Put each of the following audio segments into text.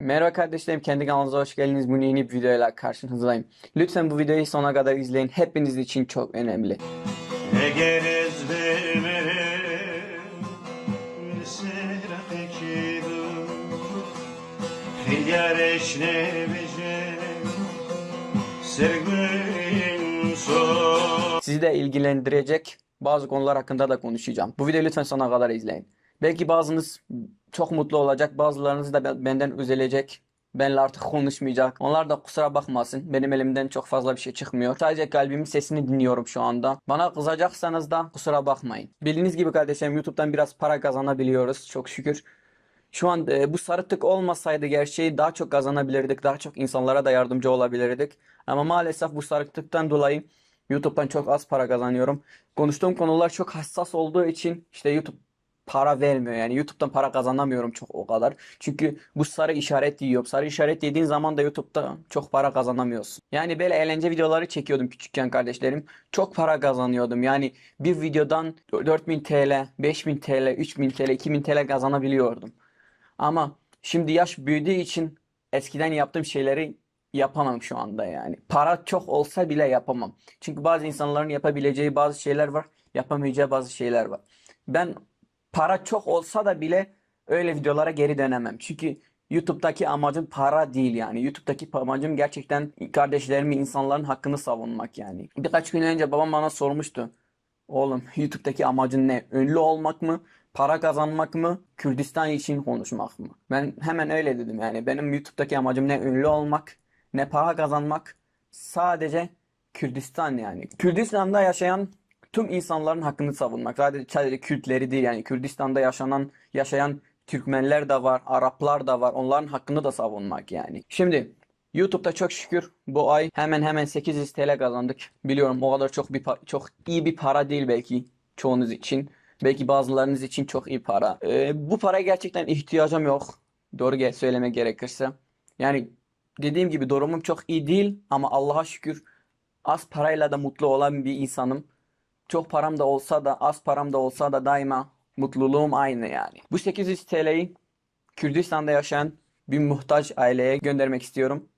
Merhaba kardeşlerim, kendi kanalınıza hoş geldiniz. Bu yeni bir videoyla karşınızdayım. Lütfen bu videoyu sona kadar izleyin. Hepiniz için çok önemli. Eğer ezbermerim Serafeki du Filyar eşne becerem Sevgin son Sizi de ilgilendirecek bazı konular hakkında da konuşacağım. Bu videoyu lütfen sona kadar izleyin. Belki bazınız çok mutlu olacak, bazılarınız da ben- benden üzülecek. Benle artık konuşmayacak. Onlar da kusura bakmasın. Benim elimden çok fazla bir şey çıkmıyor. Sadece kalbimin sesini dinliyorum şu anda. Bana kızacaksanız da kusura bakmayın. Bildiğiniz gibi kardeşlerim YouTube'dan biraz para kazanabiliyoruz çok şükür. Şu an e, bu sarı tık olmasaydı gerçeği daha çok kazanabilirdik. Daha çok insanlara da yardımcı olabilirdik. Ama maalesef bu sarı tıktan dolayı YouTube'dan çok az para kazanıyorum. Konuştuğum konular çok hassas olduğu için işte YouTube para vermiyor. Yani YouTube'dan para kazanamıyorum çok o kadar. Çünkü bu sarı işaret yiyor. Sarı işaret yediğin zaman da YouTube'da çok para kazanamıyorsun. Yani böyle eğlence videoları çekiyordum küçükken kardeşlerim. Çok para kazanıyordum. Yani bir videodan 4000 TL, 5000 TL, 3000 TL, 2000 TL kazanabiliyordum. Ama şimdi yaş büyüdüğü için eskiden yaptığım şeyleri yapamam şu anda yani. Para çok olsa bile yapamam. Çünkü bazı insanların yapabileceği bazı şeyler var, yapamayacağı bazı şeyler var. Ben para çok olsa da bile öyle videolara geri dönemem. Çünkü YouTube'daki amacım para değil yani. YouTube'daki amacım gerçekten kardeşlerimin, insanların hakkını savunmak yani. Birkaç gün önce babam bana sormuştu. Oğlum YouTube'daki amacın ne? Ünlü olmak mı? Para kazanmak mı? Kürdistan için konuşmak mı? Ben hemen öyle dedim yani. Benim YouTube'daki amacım ne ünlü olmak, ne para kazanmak. Sadece Kürdistan yani. Kürdistan'da yaşayan tüm insanların hakkını savunmak. Sadece, sadece Kürtleri değil yani Kürdistan'da yaşanan yaşayan Türkmenler de var, Araplar da var. Onların hakkını da savunmak yani. Şimdi YouTube'da çok şükür bu ay hemen hemen 800 TL kazandık. Biliyorum o kadar çok bir çok iyi bir para değil belki çoğunuz için. Belki bazılarınız için çok iyi para. Ee, bu paraya gerçekten ihtiyacım yok. Doğru ge- söylemek gerekirse. Yani dediğim gibi durumum çok iyi değil ama Allah'a şükür az parayla da mutlu olan bir insanım. Çok param da olsa da az param da olsa da daima mutluluğum aynı yani. Bu 800 TL'yi Kürdistan'da yaşayan bir muhtaç aileye göndermek istiyorum.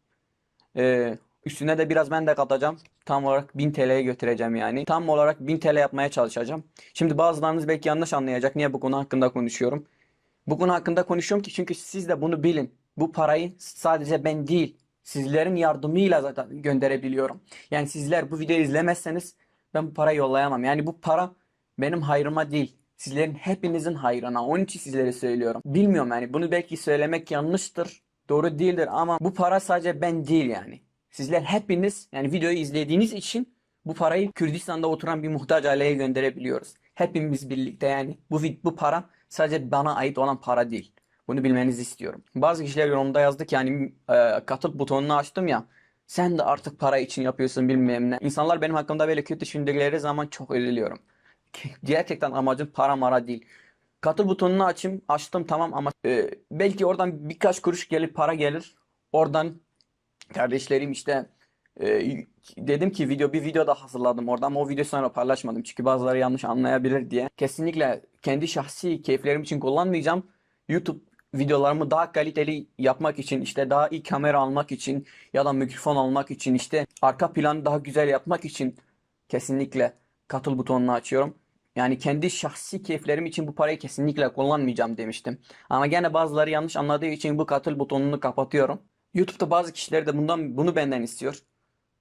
Ee, üstüne de biraz ben de katacağım. Tam olarak 1000 TL'ye götüreceğim yani. Tam olarak 1000 TL yapmaya çalışacağım. Şimdi bazılarınız belki yanlış anlayacak. Niye bu konu hakkında konuşuyorum? Bu konu hakkında konuşuyorum ki çünkü siz de bunu bilin. Bu parayı sadece ben değil, sizlerin yardımıyla zaten gönderebiliyorum. Yani sizler bu videoyu izlemezseniz ben bu parayı yollayamam. Yani bu para benim hayrıma değil. Sizlerin hepinizin hayrına. Onun için sizlere söylüyorum. Bilmiyorum yani bunu belki söylemek yanlıştır, doğru değildir ama bu para sadece ben değil yani. Sizler hepiniz yani videoyu izlediğiniz için bu parayı Kürdistan'da oturan bir muhtaç aileye gönderebiliyoruz. Hepimiz birlikte yani. Bu bu para sadece bana ait olan para değil. Bunu bilmenizi istiyorum. Bazı kişiler yorumda yazdı ki yani e, katıl butonunu açtım ya. Sen de artık para için yapıyorsun bilmem ne. İnsanlar benim hakkımda böyle kötü düşündükleri zaman çok üzülüyorum. Gerçekten amacım para mara değil. Katıl butonunu açayım. Açtım tamam ama e, belki oradan birkaç kuruş gelir para gelir. Oradan kardeşlerim işte e, dedim ki video bir video da hazırladım orada ama o videoyu sonra paylaşmadım. Çünkü bazıları yanlış anlayabilir diye. Kesinlikle kendi şahsi keyiflerim için kullanmayacağım. YouTube videolarımı daha kaliteli yapmak için işte daha iyi kamera almak için ya da mikrofon almak için işte arka planı daha güzel yapmak için kesinlikle katıl butonunu açıyorum. Yani kendi şahsi keyiflerim için bu parayı kesinlikle kullanmayacağım demiştim. Ama gene bazıları yanlış anladığı için bu katıl butonunu kapatıyorum. YouTube'da bazı kişiler de bundan bunu benden istiyor.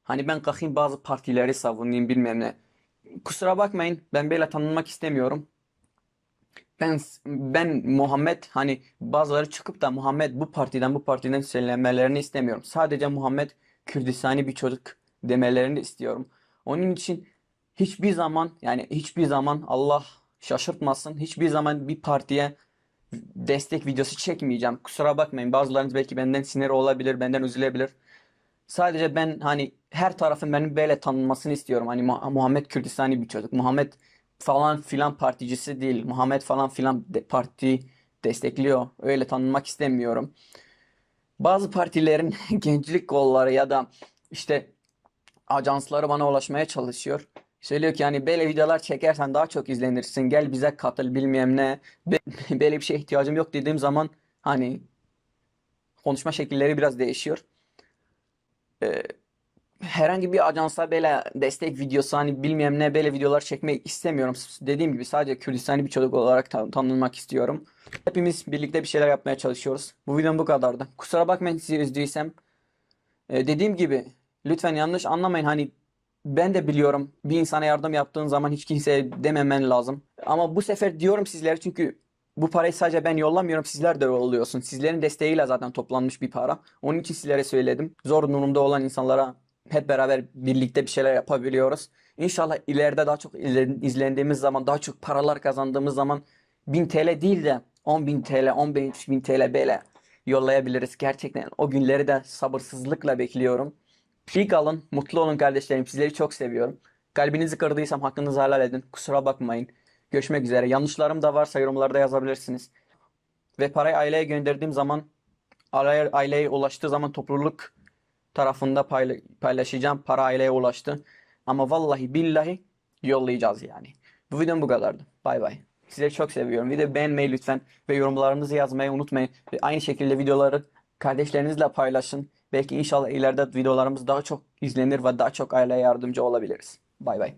Hani ben kalkayım bazı partileri savunayım bilmem ne. Kusura bakmayın ben böyle tanınmak istemiyorum. Ben ben Muhammed hani bazıları çıkıp da Muhammed bu partiden bu partiden söylemelerini istemiyorum. Sadece Muhammed Kürdistani bir çocuk demelerini istiyorum. Onun için hiçbir zaman yani hiçbir zaman Allah şaşırtmasın. Hiçbir zaman bir partiye destek videosu çekmeyeceğim. Kusura bakmayın. Bazılarınız belki benden sinir olabilir, benden üzülebilir. Sadece ben hani her tarafın benim böyle tanınmasını istiyorum. Hani Mu- Muhammed Kürdistani bir çocuk. Muhammed falan filan particisi değil. Muhammed falan filan de- parti destekliyor. Öyle tanınmak istemiyorum. Bazı partilerin gençlik kolları ya da işte ajansları bana ulaşmaya çalışıyor. Söylüyor ki yani böyle videolar çekersen daha çok izlenirsin. Gel bize katıl bilmem ne. Böyle bir şeye ihtiyacım yok dediğim zaman hani konuşma şekilleri biraz değişiyor. Ee, herhangi bir ajansa böyle destek videosu hani bilmem ne böyle videolar çekmek istemiyorum. Dediğim gibi sadece Kürdistani bir çocuk olarak tan- tanınmak istiyorum. Hepimiz birlikte bir şeyler yapmaya çalışıyoruz. Bu videom bu kadardı. Kusura bakmayın sizi üzdüysem. Ee, dediğim gibi lütfen yanlış anlamayın hani ben de biliyorum bir insana yardım yaptığın zaman hiç kimseye dememen lazım. Ama bu sefer diyorum sizlere çünkü bu parayı sadece ben yollamıyorum sizler de yolluyorsun. Sizlerin desteğiyle zaten toplanmış bir para. Onun için sizlere söyledim. Zor durumda olan insanlara hep beraber birlikte bir şeyler yapabiliyoruz. İnşallah ileride daha çok izlen- izlendiğimiz zaman daha çok paralar kazandığımız zaman 1000 TL değil de 10.000 TL 15.000 TL böyle yollayabiliriz. Gerçekten o günleri de sabırsızlıkla bekliyorum. İyi kalın, mutlu olun kardeşlerim. Sizleri çok seviyorum. Kalbinizi kırdıysam hakkınızı helal edin. Kusura bakmayın. Görüşmek üzere. Yanlışlarım da varsa yorumlarda yazabilirsiniz. Ve parayı aileye gönderdiğim zaman aileye, aileye ulaştığı zaman topluluk tarafında payla- paylaşacağım. Para aileye ulaştı. Ama vallahi billahi yollayacağız yani. Bu videom bu kadardı. Bay bay. Sizleri çok seviyorum. Videoyu beğenmeyi lütfen ve yorumlarınızı yazmayı unutmayın. Ve aynı şekilde videoları kardeşlerinizle paylaşın. Belki inşallah ileride videolarımız daha çok izlenir ve daha çok aileye yardımcı olabiliriz. Bay bay.